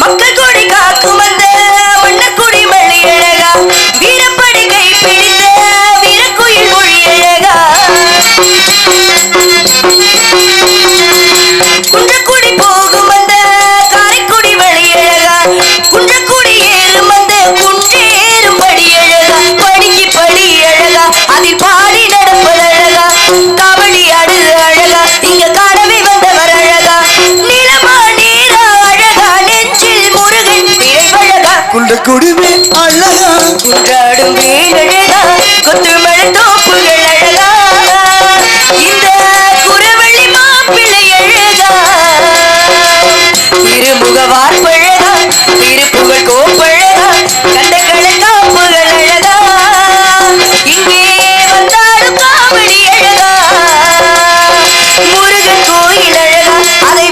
மக்கள் கொடி காக்கும் வந்த வண்ணக்குடி மொழி அழகா வீரப்படி கை பிடித்த வீரக்குயில் மொழி அழகா. அந்த குண்ட அழகா குன்றாடும் வீணழகா கொத்துமழை தோப்புகள் அழகா இந்த குரவள்ளி மாப்பிள்ளை அழகா இருமுக வார்ப்பழகா திருப்புகழ் கோப்பழகா கண்டகளை காப்புகள் அழகா இங்கே வந்தாடும் காவடி அழகா முருகன் கோயில் அழகா அதை